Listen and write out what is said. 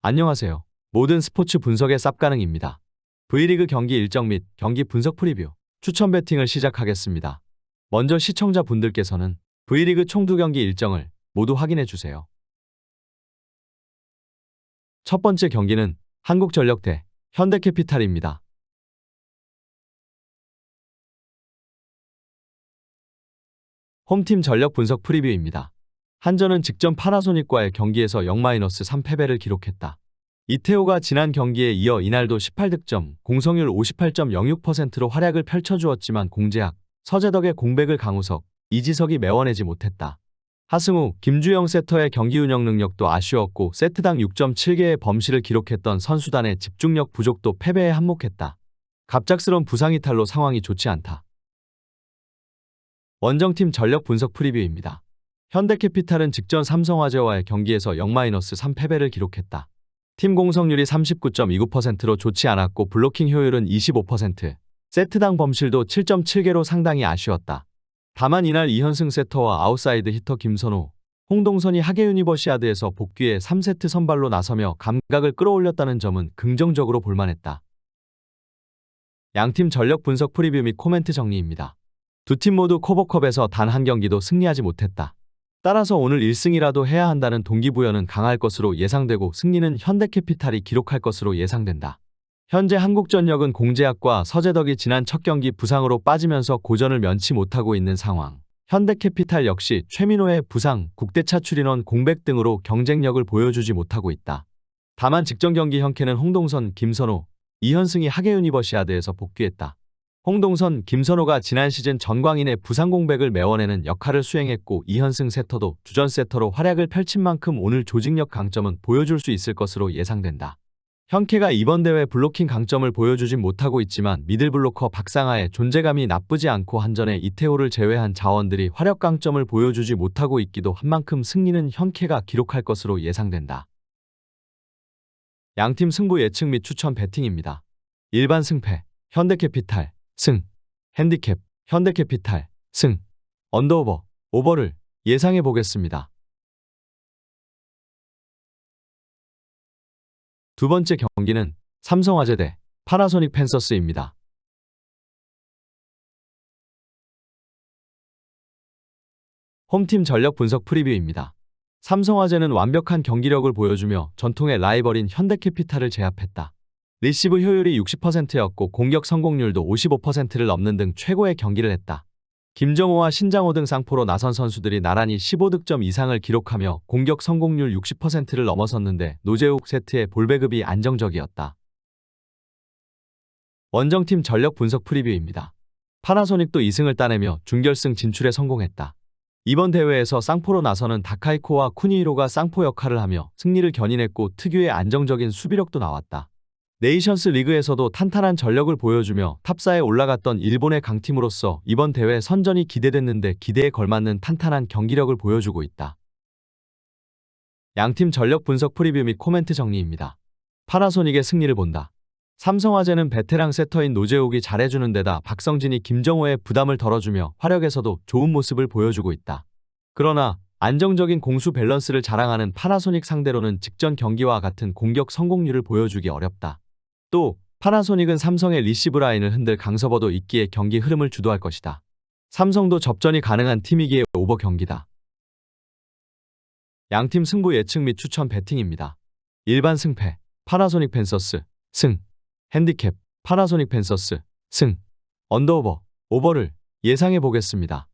안녕하세요. 모든 스포츠 분석의 쌉가능입니다. V리그 경기 일정 및 경기 분석 프리뷰, 추천 배팅을 시작하겠습니다. 먼저 시청자 분들께서는 V리그 총두 경기 일정을 모두 확인해 주세요. 첫 번째 경기는 한국전력 대 현대캐피탈입니다. 홈팀 전력 분석 프리뷰입니다. 한전은 직전 파나소닉과의 경기에서 0-3 패배를 기록했다. 이태호가 지난 경기에 이어 이날도 18득점, 공성률 58.06%로 활약을 펼쳐주었지만 공제학, 서재덕의 공백을 강우석, 이지석이 메워내지 못했다. 하승우, 김주영 세터의 경기 운영 능력도 아쉬웠고 세트당 6.7개의 범실을 기록했던 선수단의 집중력 부족도 패배에 한몫했다. 갑작스런 부상 이탈로 상황이 좋지 않다. 원정팀 전력 분석 프리뷰입니다. 현대캐피탈은 직전 삼성화재와의 경기에서 0-3 패배를 기록했다. 팀 공성률이 39.29%로 좋지 않았고 블로킹 효율은 25%, 세트당 범실도 7.7개로 상당히 아쉬웠다. 다만 이날 이현승 세터와 아웃사이드 히터 김선호, 홍동선이 하계 유니버시아드에서 복귀해 3세트 선발로 나서며 감각을 끌어올렸다는 점은 긍정적으로 볼만했다. 양팀 전력 분석 프리뷰 및 코멘트 정리입니다. 두 팀 모두 코버컵에서 단 한 경기도 승리하지 못했다. 따라서 오늘 1승이라도 해야 한다는 동기부여는 강할 것으로 예상되고 승리는 현대캐피탈이 기록할 것으로 예상된다. 현재 한국전력은 공제학과 서재덕이 지난 첫 경기 부상으로 빠지면서 고전을 면치 못하고 있는 상황. 현대캐피탈 역시 최민호의 부상, 국대 차 출인원 공백 등으로 경쟁력을 보여주지 못하고 있다. 다만 직전 경기 현캐는 홍동선, 김선호, 이현승이 하계 유니버시아드에서 복귀했다. 홍동선, 김선호가 지난 시즌 전광인의 부상 공백을 메워내는 역할을 수행했고 이현승 세터도 주전 세터로 활약을 펼친 만큼 오늘 조직력 강점은 보여줄 수 있을 것으로 예상된다. 현케가 이번 대회 블로킹 강점을 보여주진 못하고 있지만 미들 블로커 박상하의 존재감이 나쁘지 않고 한전에 이태호를 제외한 자원들이 화력 강점을 보여주지 못하고 있기도 한 만큼 승리는 현케가 기록할 것으로 예상된다. 양팀 승부 예측 및 추천 배팅입니다. 일반 승패, 현대캐피탈, 승, 핸디캡, 현대캐피탈, 승, 언더오버, 오버를 예상해 보겠습니다. 두 번째 경기는 삼성화재 대 파나소닉 펜서스입니다. 홈팀 전력 분석 프리뷰입니다. 삼성화재는 완벽한 경기력을 보여주며 전통의 라이벌인 현대캐피탈을 제압했다. 리시브 효율이 60%였고 공격 성공률도 55%를 넘는 등 최고의 경기를 했다. 김정호와 신장호 등 쌍포로 나선 선수들이 나란히 15득점 이상을 기록하며 공격 성공률 60%를 넘어섰는데 노재욱 세트의 볼배급이 안정적이었다. 원정팀 전력 분석 프리뷰입니다. 파나소닉도 2승을 따내며 준결승 진출에 성공했다. 이번 대회에서 쌍포로 나서는 다카이코와 쿠니히로가 쌍포 역할을 하며 승리를 견인했고 특유의 안정적인 수비력도 나왔다. 네이션스 리그에서도 탄탄한 전력을 보여주며 탑사에 올라갔던 일본의 강팀으로서 이번 대회 선전이 기대됐는데 기대에 걸맞는 탄탄한 경기력을 보여주고 있다. 양팀 전력 분석 프리뷰 및 코멘트 정리입니다. 파나소닉의 승리를 본다. 삼성화재는 베테랑 세터인 노재욱이 잘해주는 데다 박성진이 김정호의 부담을 덜어주며 화력에서도 좋은 모습을 보여주고 있다. 그러나 안정적인 공수 밸런스를 자랑하는 파나소닉 상대로는 직전 경기와 같은 공격 성공률을 보여주기 어렵다. 또 파나소닉은 삼성의 리시브 라인을 흔들 강서버도 있기에 경기 흐름을 주도할 것이다. 삼성도 접전이 가능한 팀이기에 오버 경기다. 양팀 승부 예측 및 추천 배팅입니다. 일반 승패, 파나소닉 펜서스, 승, 핸디캡, 파나소닉 펜서스, 승, 언더오버, 오버를 예상해 보겠습니다.